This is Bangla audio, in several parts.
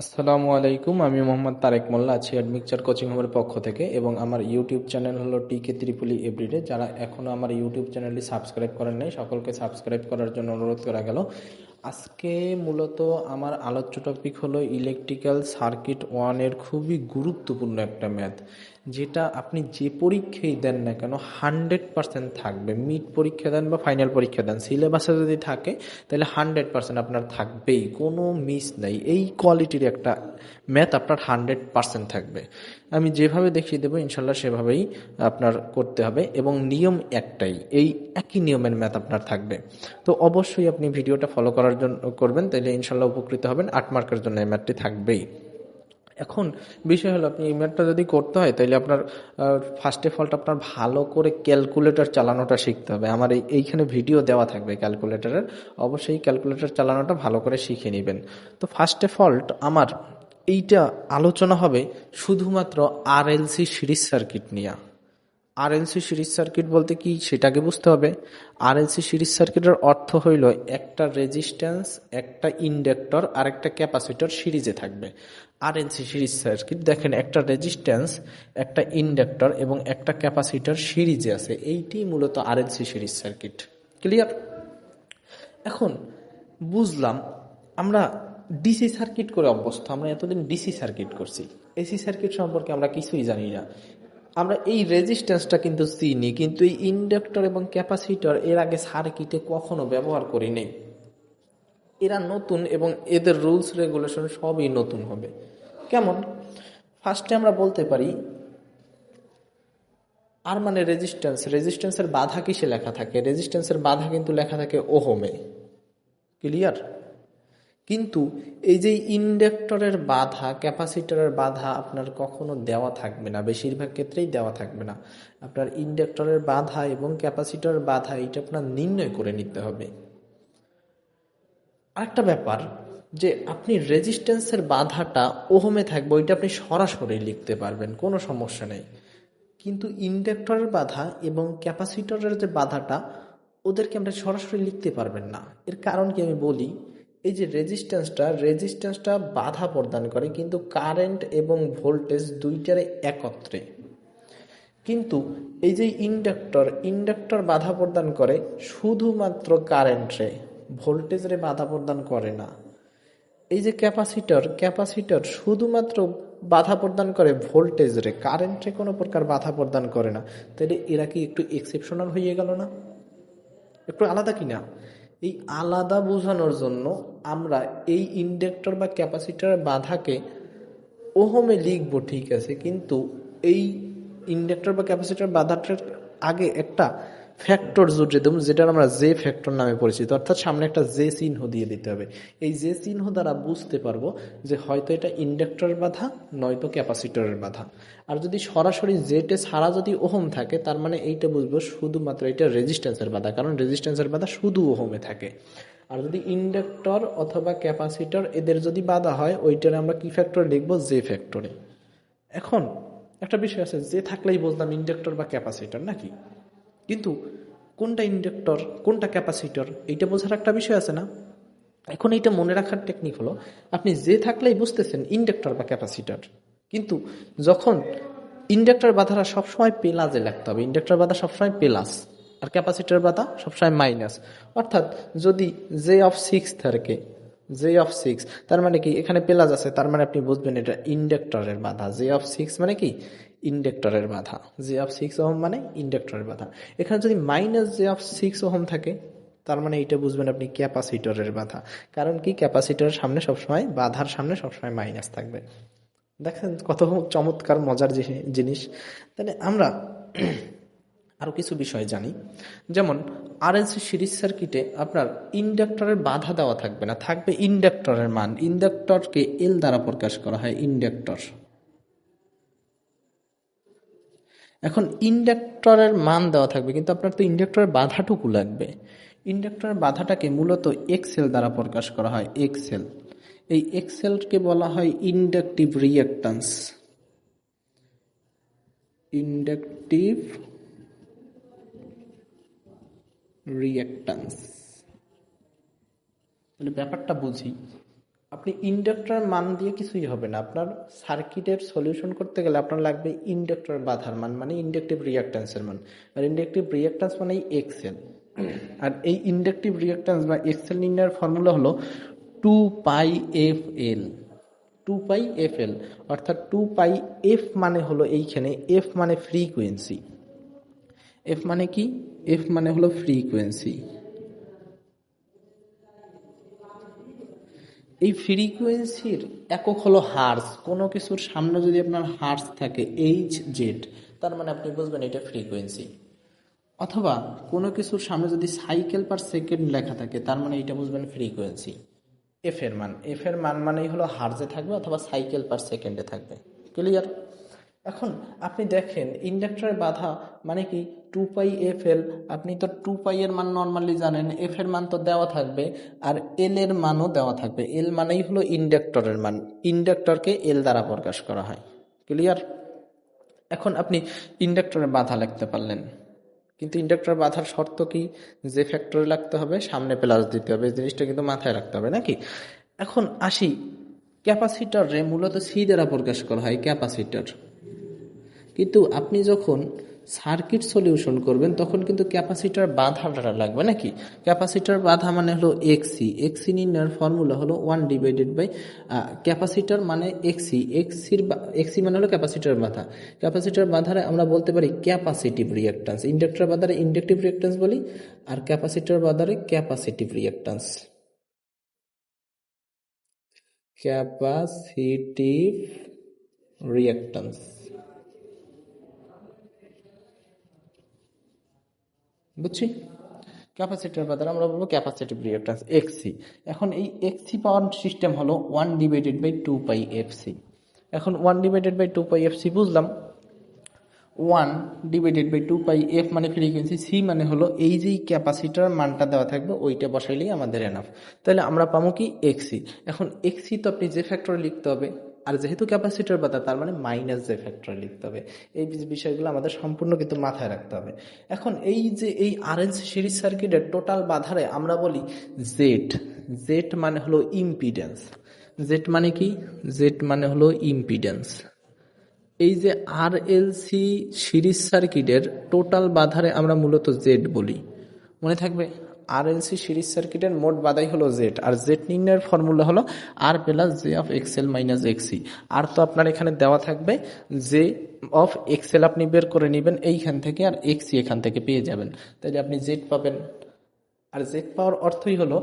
আসসালামু আলাইকুম, আমি মোহাম্মদ তারেক মোল্লা, আছি অ্যাডমিকচার কোচিং হোমের পক্ষ থেকে এবং আমার ইউটিউব চ্যানেল হলো টিকে ত্রিপুলি এভরিডে যারা এখনও আমার ইউটিউব চ্যানেলটি সাবস্ক্রাইব করেন নাই, সকলকে সাবস্ক্রাইব করার জন্য অনুরোধ করা গেল। আজকে মূলত আমার আলোচ্য টপিক হলো ইলেকট্রিক্যাল সার্কিট ওয়ানের খুবই গুরুত্বপূর্ণ একটা ম্যাথ যেটা আপনি যে পরীক্ষাই দেন না কেন হান্ড্রেড পার্সেন্ট থাকবে। মিড পরীক্ষা দেন বা ফাইনাল পরীক্ষা দেন। সিলেবাসে যদি থাকে, তাহলে হান্ড্রেড পার্সেন্ট আপনার থাকবেই। কোনো মিস নাই। এই কোয়ালিটির একটা ম্যাথ আপনার হান্ড্রেড পার্সেন্ট থাকবে। আমি যেভাবে দেখিয়ে দেবো, ইনশাল্লাহ সেভাবেই আপনার করতে হবে। এবং নিয়ম একটাই, এই একই নিয়মের ম্যাথ আপনার থাকবে। তো অবশ্যই আপনি ভিডিওটা ফলো করার জন্য করবেন, তাহলে ইনশাল্লাহ উপকৃত হবেন। আট মার্কের জন্য এই ম্যাথটি থাকবেই। এখন বিষয় হলো, আপনি এই যদি করতে হয় তাহলে আপনার ফার্স্ট অফ অলটা আপনার ভালো করে ক্যালকুলেটর চালানোটা শিখতে হবে। আমার এই, এইখানে ভিডিও দেওয়া থাকবে ক্যালকুলেটরের অবশ্যই ক্যালকুলেটর চালানোটা ভালো করে শিখে নেবেন। তো ফার্স্ট অফ অল আমার এইটা আলোচনা হবে শুধুমাত্র আরএলসি সিরিজ সার্কিট নিয়ে। আরএলসি সিরিজ সার্কিট বলতে কি সেটাকে বুঝতে হবে। আরএলসি সিরিজ সার্কিটের অর্থ হইল একটা রেজিস্ট্যান্স একটা ইন্ডাক্টর আর একটা ক্যাপাসিটর সিরিজে থাকবে। আরএলসি সিরিজ সার্কিট দেখেন, একটা রেজিস্ট্যান্স একটা ইন্ডাক্টর এবং একটা ক্যাপাসিটর সিরিজে আছে। এইটি মূলত আরএলসি সিরিজ সার্কিট ক্লিয়ার এখন বুঝলাম, আমরা ডিসি সার্কিট করে অভ্যস্ত, আমরা এতদিন ডিসি সার্কিট করছি। এসি সার্কিট সম্পর্কে আমরা কিছুই জানি না। আমরা এই রেজিস্ট্যান্সটা কিন্তু চিনি, কিন্তু এই ইন্ডাক্টর এবং ক্যাপাসিটর এর আগে সার্কিটে কখনো ব্যবহার করি নেই এরা নতুন এবং এদের রুলস রেগুলেশন সবই নতুন হবে। কেমন? ফার্স্টে আমরা বলতে পারি আর মানে রেজিস্ট্যান্স রেজিস্ট্যান্সের বাধা কিসে লেখা থাকে? রেজিস্ট্যান্সের বাধা কিন্তু লেখা থাকে ওহোমে। ক্লিয়ার কিন্তু এই যে ইন্ডাক্টরের বাধা, ক্যাপাসিটরের বাধা আপনার কখনো দেওয়া থাকবে না, বেশিরভাগ ক্ষেত্রেই দেওয়া থাকবে না। আপনার ইন্ডাক্টরের বাধা এবং ক্যাপাসিটরের বাধা, এটা আপনার নির্ণয় করে নিতে হবে। আরেকটা ব্যাপার, যে আপনি রেজিস্ট্যান্সের বাধাটা ওহমে থাকবে, ওইটা আপনি সরাসরি লিখতে পারবেন, কোনো সমস্যা নেই। কিন্তু ইন্ডাক্টরের বাধা এবং ক্যাপাসিটরের যে বাধাটা, ওদেরকে আমরা সরাসরি লিখতে পারবেন না। এর কারণ কি আমি বলি? এই যে রেজিস্ট্যান্সটা রেজিস্ট্যান্সটা বাধা প্রদান করে, কিন্তু কারেন্ট এবং ভোল্টেজ দুইটারে একত্রে। কিন্তু এই যে ইন্ডাক্টর ইন্ডাক্টর বাধা প্রদান করে শুধুমাত্র কারেন্টরে ভোল্টেজরে বাধা প্রদান করে না। এই যে ক্যাপাসিটর ক্যাপাসিটর শুধুমাত্র বাধা প্রদান করে ভোল্টেজরে কারেন্টে কোনো প্রকার বাধা প্রদান করে না। তাহলে এরা কি একটু এক্সেপশনাল হয়ে গেল না? একটু আলাদা কিনা? এই আলাদা বোঝানোর জন্য আমরা এই ইন্ডাক্টর বা ক্যাপাসিটার বাধাকে ওহমে লিখব, ঠিক আছে? কিন্তু এই ইন্ডাক্টর বা ক্যাপাসিটার বাধাটার আগে একটা ফ্যাক্টর জুড়ে দেবো যেটা আমরা জে ফ্যাক্টর নামে পরিচিত, অর্থাৎ সামনে একটা জে চিহ্ন দিয়ে দিতে হবে। এই জে চিহ্ন দ্বারা বুঝতে পারব যে হয়তো এটা ইন্ডাক্টরের বাধা, নয়তো ক্যাপাসিটরের বাধা। আর যদি সরাসরি জেটে ছাড়া যদি ওহম থাকে, তার মানে এইটা বুঝব শুধুমাত্র এটা রেজিস্ট্যান্সের বাধা, কারণ রেজিস্ট্যান্সের বাধা শুধু ওহমে থাকে। আর যদি ইন্ডাক্টর অথবা ক্যাপাসিটর এদের যদি বাধা হয়, ওইটারে আমরা কি ফ্যাক্টরে লিখব? জে ফ্যাক্টরে। এখন একটা বিষয় আছে যে থাকলেই বলতাম ইন্ডাক্টর বা ক্যাপাসিটর, নাকি? কিন্তু কোনটা ইন্ডাক্টর, কোনটা ক্যাপাসিটর, এইটা বোঝার একটা বিষয় আছে না? এখন এইটা মনে রাখার টেকনিক হলো, আপনি যে থাকলেই বুঝতেছেন ইন্ডাক্টর বা ক্যাপাসিটর। কিন্তু যখন ইন্ডাক্টর বাধাটা সবসময় পেলাজে লাগতে হবে, ইন্ডাক্টর বাধা সবসময় পেলাস আর ক্যাপাসিটর বাধা সবসময় মাইনাস। অর্থাৎ যদি জে অফ সিক্স থাকে জে অফ সিক্স তার মানে কি? এখানে পেলাজ আছে, তার মানে আপনি বুঝবেন এটা ইন্ডাক্টরের বাধা। জে অফ সিক্স মানে কি? ইন্ডাক্টরের বাধা জে অফ সিক্স ওহম মানে ইন্ডাক্টরের বাধা। এখানে যদি minus J of six ohm থাকে, তার মানে এইটা বুঝবেন আপনি ক্যাপাসিটরের বাধা। কারণ কি? ক্যাপাসিটরের সামনে সবসময়, বাধার সামনে সবসময় মাইনাস থাকবে। দেখেন কত চমৎকার, মজার জিনিস। তাহলে আমরা আরও কিছু বিষয় জানি। যেমন আর আরএলসি সিরিজ সার্কিটে আপনার ইন্ডাক্টরের বাধা দেওয়া থাকবে না। থাকবে ইন্ডাক্টরের মান। ইন্ডাক্টরকে এল দ্বারা প্রকাশ করা হয়, ইন্ডাক্টর। এখন ইন্ডাক্টরের মান দেওয়া থাকবে, কিন্তু আপনার তো ইন্ডাক্টরের বাধাটুকু লাগবে। ইন্ডাক্টরের বাধাটাকে মূলত এক্সেল দ্বারা প্রকাশ করা হয় এক্সেল এই এক্সেলকে বলা হয় ইন্ডাকটিভ রিয়েক্টান্স ইন্ডাকটিভ রিয়েক্টান্স তাহলে ব্যাপারটা বুঝি। আপনি ইন্ডাক্টর মান দিয়ে কিছুই হবে না। আপনার সার্কিটের সলিউশন করতে গেলে আপনার লাগবে ইন্ডাক্টর বাধার মান মানে ইন্ডাকটিভ রিয়াক্ট্যান্সের মান। আর ইন্ডাকটিভ রিয়াক্ট্যান্স মানে এক্সেল আর এই ইন্ডাকটিভ রিয়াক্ট্যান্স বা এক্সেল নির্ণয়ের ফর্মুলা হলো two pi F L two pi F L অর্থাৎ টু পাই এফ মানে হলো এইখানে এফ মানে ফ্রিকুয়েন্সি এফ মানে কি? এফ মানে হলো ফ্রিকুয়েন্সি এই ফ্রিকুয়েন্সির একক হলো হার্স কোনো কিছুর সামনে যদি আপনার হার্স থাকে এইচ জেড তার মানে আপনি বুঝবেন এটা ফ্রিকোয়েন্সি অথবা কোনো কিছুর সামনে যদি সাইকেল পার সেকেন্ড লেখা থাকে, তার মানে এটা বুঝবেন ফ্রিকোয়েন্সি এফ এর মান। এফ এর মান মানেই হলো হার্জে থাকবে অথবা সাইকেল পার সেকেন্ডে থাকবে। ক্লিয়ার এখন আপনি দেখেন, ইন্ডাক্টরের বাধা মানে কি? টু পাই এফ এল আপনি তো টু পাই এর মান নর্মালি জানেন এফ এর মান তো দেওয়া থাকবে আর এল এর মানও দেওয়া থাকবে। এল মানেই হলো ইন্ডাক্টরের মান। ইন্ডাক্টরকে এল দ্বারা প্রকাশ করা হয়। ক্লিয়ার এখন আপনি ইন্ডাক্টরের বাধা লিখতে পারলেন। কিন্তু ইন্ডাক্টর বাধার শর্ত কি? যে ফ্যাক্টরে লাগতে হবে, সামনে প্লাস দিতে হবে। এই জিনিসটা কিন্তু মাথায় রাখতে হবে, নাকি? এখন আসি, ক্যাপাসিটরে মূলত সি দ্বারা প্রকাশ করা হয় ক্যাপাসিটর। কিন্তু আপনি যখন সার্কিট সলিউশন করবেন, তখন কিন্তু ক্যাপাসিটার বাধাটা লাগবে নাকি? ক্যাপাসিটার বাধা মানে হলো এক্সি এক্সি নির্ণয়ের ফর্মুলা হলো ওয়ান ডিভাইডেড বাই ক্যাপাসিটার মানে এক্সি এক্সির এক্সি মানে হলো ক্যাপাসিটার বাধা। ক্যাপাসিটার বাধারে আমরা বলতে পারি ক্যাপাসিটিভ রিয়াক্টান্স ইন্ডাক্টর বাধারে ইন্ডাকটিভ রিয়াক্টান্স বলি, আর ক্যাপাসিটার বাধারে ক্যাপাসিটিভ রিয়াক্টান্স ক্যাপাসিটিভ রিয়াক্টান্স বুঝছি? ক্যাপাসিটার বাজার আমরা বলব ক্যাপাসিটিভ রিঅ্যাক্ট্যান্স এক্সি এখন এই এক্সি পাওয়ার সিস্টেম হলো one divided by two pi F C এখন one divided by two pi F C বুঝলাম। One divided by two pi F মানে ফ্রিকোয়েন্সি সি মানে হলো এই যেই ক্যাপাসিটার মানটা দেওয়া থাকবে, ওইটা বসাইলেই আমাদের এনাফ তাহলে আমরা পাবো কি এক্সি এখন এক্সি তো আপনি যে ফ্যাক্টরে লিখতে হবে আর যেহেতু ক্যাপাসিটার বাতা, তার মানে মাইনাস যে ফ্যাক্টরে লিখতে হবে, এই বিষয়গুলো আমাদের সম্পূর্ণ কিন্তু মাথায় রাখতে হবে। এখন এই যে এই আরএলসি সিরিজ সার্কিটের টোটাল বাধারে আমরা বলি জেড জেড মানে হলো ইম্পিডেন্স জেড মানে কি? জেড মানে হলো ইম্পিডেন্স এই যে আর সিরিজ সার্কিটের টোটাল বাধারে আমরা মূলত জেড বলি। মনে থাকবে? আর এল সি সিরিজ সার্কিটের মোট বাধাই হলো জেড আর জেড নির্ণয়ের ফর্মুলা হলো R plus J of X L minus X C আর তো আপনার এখানে দেওয়া থাকবে জে অফ এক্সেল আপনি বের করে নেবেন এইখান থেকে, আর এক্সি এখান থেকে পেয়ে যাবেন। তাহলে আপনি জেড পাবেন। আর জেড পাওয়ার অর্থই হলো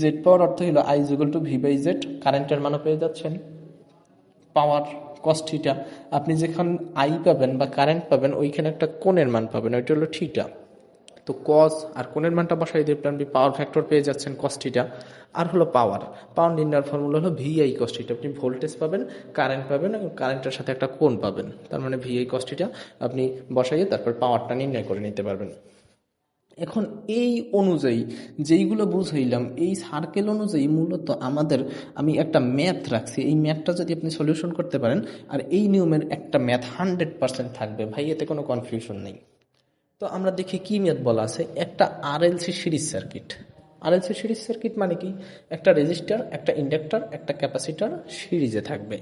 জেড পাওয়ার অর্থ হলো I equal to V by Z কারেন্টের মানও পেয়ে যাচ্ছেন। পাওয়ার কস্টিটা আপনি যেখানে আই পাবেন বা কারেন্ট পাবেন, ওইখানে একটা কোণের মান পাবেন, ওইটা হলো ঠিটা তো কস আর কোণের মানটা বসাই দিয়ে আপনি পাওয়ার ফ্যাক্টর পেয়ে যাচ্ছেন কস্টিটা আর হলো পাওয়ার পাওয়ার নির্ণয়ের ফর্মুলা হলো ভিআই কস্টিটা আপনি ভোল্টেজ পাবেন কারেন্ট পাবেন এবং কারেন্টের সাথে একটা কোণ পাবেন। তার মানে ভিআই কস্টিটা আপনি বসাইয়ে তারপর পাওয়ারটা নির্ণয় করে নিতে পারবেন। এখন এই অনুযায়ী যেইগুলো বুঝাইলাম, এই সার্কেল অনুযায়ী মূলত আমাদের আমি একটা ম্যাথ রাখছি। এই ম্যাথটা যদি আপনি সলিউশন করতে পারেন, আর এই নিয়মের একটা ম্যাথ হান্ড্রেড পার্সেন্ট থাকবে। ভাই, এতে কোনো কনফিউশন নেই। তো আমরা দেখি কি মেয়াদ বলা আছে? একটা RLC series circuit. RLC series circuit মানে কি? একটা রেজিস্টার, একটা ইন্ডাক্টর, একটা ক্যাপাসিটার সিরিজে থাকবে।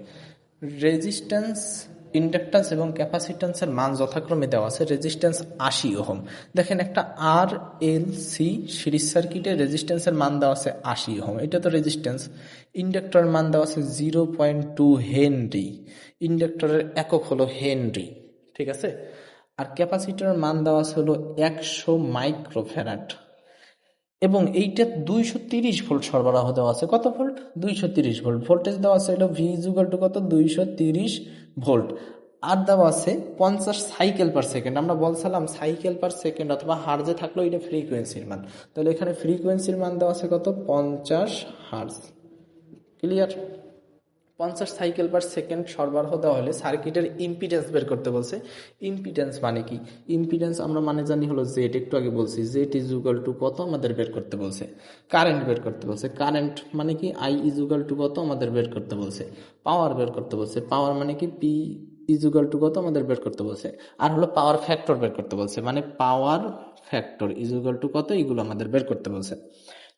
রেজিস্ট্যান্স ইন্ডাক্টান্স এবং ক্যাপাসিট্যান্সের মান যথাক্রমে দেওয়া আছে রেজিস্ট্যান্স আশি ওহম। দেখেন একটা আর এল সি সিরিজ সার্কিটে রেজিস্ট্যান্সের মান দেওয়া আছে আশি ওহম। এটা তো রেজিস্ট্যান্স। ইন্ডাক্টরের মান দেওয়া আছে জিরো পয়েন্ট টু হেনরি। ইন্ডাক্টরের একক হলো হেনরি। ঠিক আছে? আর ক্যাপাসিটরের মান দেওয়া আছে হলো একশো মাইক্রোফ্যারাট এবং এইটা দুইশো তিরিশ ভোল্ট সরবরাহ দেওয়া আছে। কত ভোল্ট? দুইশো তিরিশ ভোল্ট। ভোল্টেজ দেওয়া আছে হলো ভি ইজুগাল টু কত? দুইশো তিরিশ ভোল্ট। আর দেওয়া আছে পঞ্চাশ সাইকেল পার সেকেন্ড। আমরা বলছিলাম সাইকেল পার সেকেন্ড অথবা হার্জে থাকলেও এটা ফ্রিকোয়েন্সির মান। তাহলে এখানে ফ্রিকোয়েন্সির মান দেওয়া আছে কত? পঞ্চাশ হার্জ। ক্লিয়ার? পঞ্চাশ সাইকেল পার সেকেন্ড সরবরাহ দেওয়া হলে সার্কিটের ইম্পিডেন্স বের করতে বলছে। ইম্পিডেন্স মানে কি? ইম্পিডেন্স আমরা মানে জানি হলো জেড একটু আগে বলছি। জেড ইজ ইকুয়াল টু কত আমাদের বের করতে বলছে? কারেন্ট বের করতে বলছে। কারেন্ট মানে কি? আই ইজ ইকুয়াল টু কত আমাদের বের করতে বলছে? পাওয়ার বের করতে বলছে। পাওয়ার মানে কি? পি ইজুগাল টু কত আমাদের বের করতে বলছে? আর হলো পাওয়ার ফ্যাক্টর বের করতে বলছে। মানে পাওয়ার ফ্যাক্টর ইজুগাল টু কত এগুলো আমাদের বের করতে বলছে।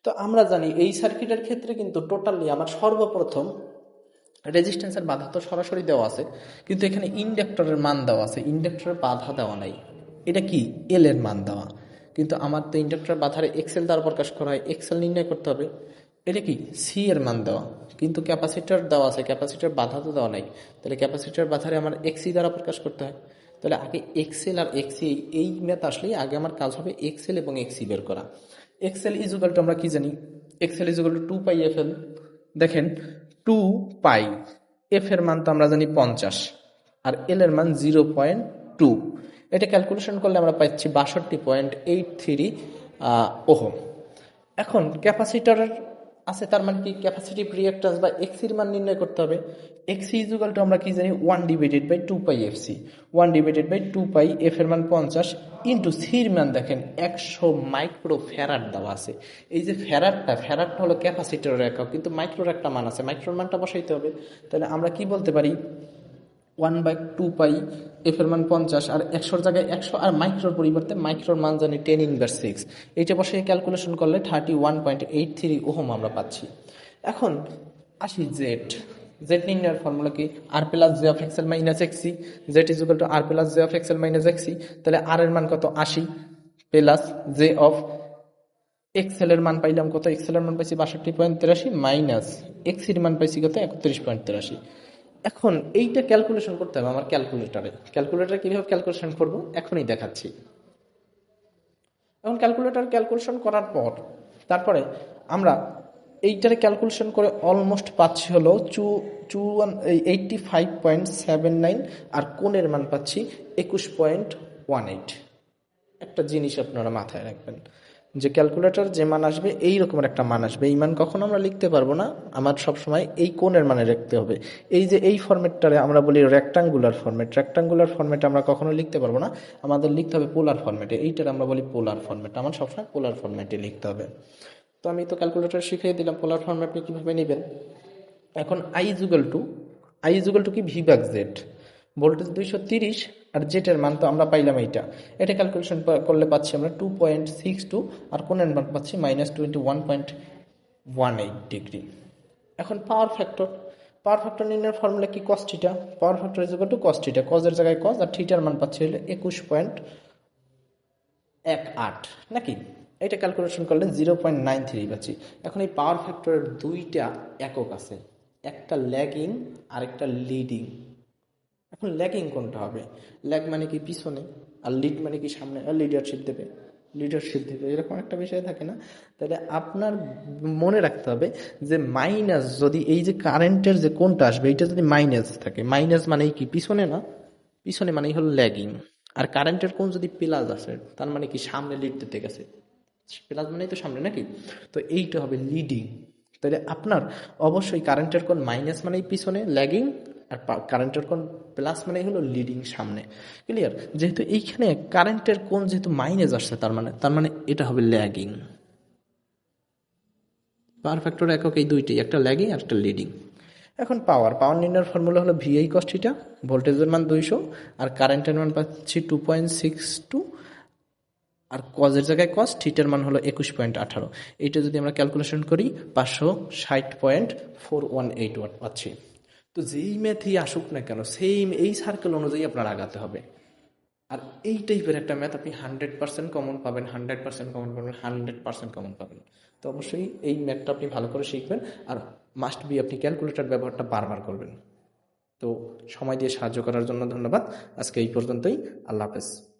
তো আমরা জানি এই সার্কিটের ক্ষেত্রে কিন্তু টোটালি আমার সর্বপ্রথম রেজিস্ট্যান্সের বাধা তো সরাসরি দেওয়া আছে, কিন্তু এখানে ইন্ডাক্টরের মান দেওয়া আছে। ইন্ডাক্টরের বাধা দেওয়া নাই। এটা কি? এল এর মান দেওয়া। কিন্তু আমার তো ইন্ডাক্টর বাধারে এক্সেল দ্বারা প্রকাশ করা হয় এক্সেল নির্ণয় করতে হবে। এটা কি? সি এর মান দেওয়া। কিন্তু ক্যাপাসিটার দেওয়া আছে, ক্যাপাসিটার বাধা তো দেওয়া নাই। তাহলে ক্যাপাসিটার বাধারে আমার এক্সি দ্বারা প্রকাশ করতে হয়। তাহলে আগে এক্সেল আর এক্সি এই ম্যাথ আসলেই আগে আমার কাজ হবে এক্সেল এবং এক্সি বের করা। এক্সেল ইজুগাল টু আমরা কি জানি? X L equal to two pi F L দেখেন টু পাই এফ এর মান তো আমরা জানি পঞ্চাশ, আর এল এর মান জিরো পয়েন্ট টু এটা ক্যালকুলেশন করলে আমরা পাচ্ছি বাষট্টি পয়েন্ট এইট থ্রি ওহম। এখন ক্যাপাসিটারের আছে, তার মানে কি? ক্যাপাসিটিভ রিয়াক্টান্স বা এক্সির মান নির্ণয় করতে হবে। এক্সি ইজুগাল টু আমরা কি জানি? One divided by two pi F C one divided by two pi F এর মান পঞ্চাশ ইন্টু সির মান দেখেন একশো মাইক্রো ফ্যারাট দেওয়া আছে। এই যে ফ্যারাটটা ফ্যারাটটা হলো ক্যাপাসিটির একক, কিন্তু মাইক্রোর একটা মান আছে। মাইক্রোর মানটা বসাইতে হবে। তাহলে আমরা কি বলতে পারি? One by two pi F এর মান পঞ্চাশ, আর একশোর জায়গায় একশো আর মাইক্রোর পরিবর্তে মাইক্রোর মান জানি টেন ইনভার্স সিক্স এইটা বসে ক্যালকুলেশন করলে thirty one point eight three ohm আমরা পাচ্ছি। এখন আসি জেড জেড নির্ণয়ের ফর্মুলা কি? R plus j of X L minus X C Z is equal to R plus j of X L minus X C তাহলে আর এর মান কত? আশি প্লাস জে অফ এক্সেল এর মান পাইলাম কত? এক্সেল এর মান পাইছি বাষট্টি পয়েন্ট তেরাশি মাইনাস এক্সির মান পাইছি কত? একত্রিশ পয়েন্ট তেরাশি। এখন এইটা ক্যালকুলেশন করতে হবে, আমার ক্যালকুলেটারে ক্যালকুলেটারে কীভাবে ক্যালকুলেশন করব? এখনই দেখাচ্ছি। এখন ক্যালকুলেটার ক্যালকুলেশন করার পর, তারপরে আমরা এইটারে ক্যালকুলেশন করে অলমোস্ট পাচ্ছি হলো চু চু one eighty five point seven nine আর কোণের মান পাচ্ছি একুশ পয়েন্ট ওয়ান এইট একটা জিনিস আপনারা মাথায় রাখবেন। যে ক্যালকুলেটার যে মান আসবে এই রকমের একটা মান আসবে। এই মান কখনো আমরা লিখতে পারব না। আমার সবসময় এই কোণের মানে রাখতে হবে। এই যে এই ফরম্যাটটারে আমরা বলি রেক্টাঙ্গুলার ফর্মেট রেক্টাঙ্গুলার ফর্মেটে আমরা কখনো লিখতে পারব না। আমাদের লিখতে হবে পোলার ফর্মেটে এইটার আমরা বলি পোলার ফর্মেট আমার সবসময় পোলার ফর্মেটে লিখতে হবে। তো আমি তো ক্যালকুলেটার শিখিয়ে দিলাম পোলার ফরম্যাটে কীভাবে নেবেন? এখন I equal to I equal to কি? ভি জেড ভোল্টেজ দুইশো তিরিশ আর জেটের মান তো আমরা পাইলাম এইটা। এটা ক্যালকুলেশন করলে পাচ্ছি আমরা টু পয়েন্ট সিক্স টু আর কোনের মান পাচ্ছি minus twenty one point one eight degree এখন পাওয়ার ফ্যাক্টর পাওয়ার ফ্যাক্টর নির্ণয়ের ফর্মুলা কি cos cos theta power factor is to cos theta কজের জায়গায় কজ আর থিটার মান পাচ্ছি হলে একুশ পয়েন্ট এক আট। নাকি? এটা ক্যালকুলেশন করলে জিরো পয়েন্ট নাইন থ্রি পাচ্ছি। এখন এই পাওয়ার ফ্যাক্টরের দুইটা একক আছে। একটা ল্যাগিং আর একটা লিডিং ল্যাগিং কোনটা হবে? ল্যাগ মানে কি পিছনে? আর লিড মানে কি সামনে? লিডারশিপ দেবে। লিডারশিপ দেবে, এরকম একটা বিষয় থাকে না? তাহলে আপনার মনে রাখতে হবে যে মাইনাস যদি এই যে কারেন্টের যে কোনটা আসবে এইটা যদি মাইনাস থাকে। মাইনাস মানে কি? পিছনে না? পিছনে মানেই হলো ল্যাগিং আর কারেন্টের কোন যদি প্লাস আসে, তার মানে কি? সামনে লিড দিতে গেছে। প্লাস মানেই তো সামনে নাকি? তো এইটা হবে লিডিং তাহলে আপনার অবশ্যই কারেন্টের কোন মাইনাস মানেই পিছনে? ল্যাগিং আর কারেন্টের কোন প্লাস মানেই হলো লিডিং সামনে। ক্লিয়ার যেহেতু এইখানে কারেন্টের কোন যেহেতু মাইনাস আসছে, তার মানে তার মানে এটা হবে ল্যাগিং পাওয়ার ফ্যাক্টর একক এই দুইটাই, একটা ল্যাগিং আর একটা লিডিং এখন পাওয়ার পাওয়ার নির্ণয়ের ফর্মুলা হলো ভিআই কস্টিটা ভোল্টেজের মান দুইশো, আর কারেন্টের মান পাচ্ছি টু পয়েন্ট সিক্স টু আর কজের জায়গায় কজ থিটার মান হলো একুশ পয়েন্ট আঠারো। এইটা যদি আমরা ক্যালকুলেশন করি, পাঁচশো ষাট point four one eight watt পাচ্ছি। তো যেই ম্যাথই আসুক না কেন সেম এই সার্কেল অনুযায়ী আপনার আগাতে হবে। আর এই টাইপের একটা ম্যাথ আপনি হান্ড্রেড পার্সেন্ট কমন পাবেন হান্ড্রেড পার্সেন্ট কমন পাবেন হান্ড্রেড পার্সেন্ট কমন পাবেন। তো অবশ্যই এই ম্যাথটা আপনি ভালো করে শিখবেন আর মাস্ট বি আপনি ক্যালকুলেটর ব্যবহারটা বারবার করবেন। তো সময় দিয়ে সাহায্য করার জন্য ধন্যবাদ। আজকে এই পর্যন্তই। আল্লাহ হাফেজ।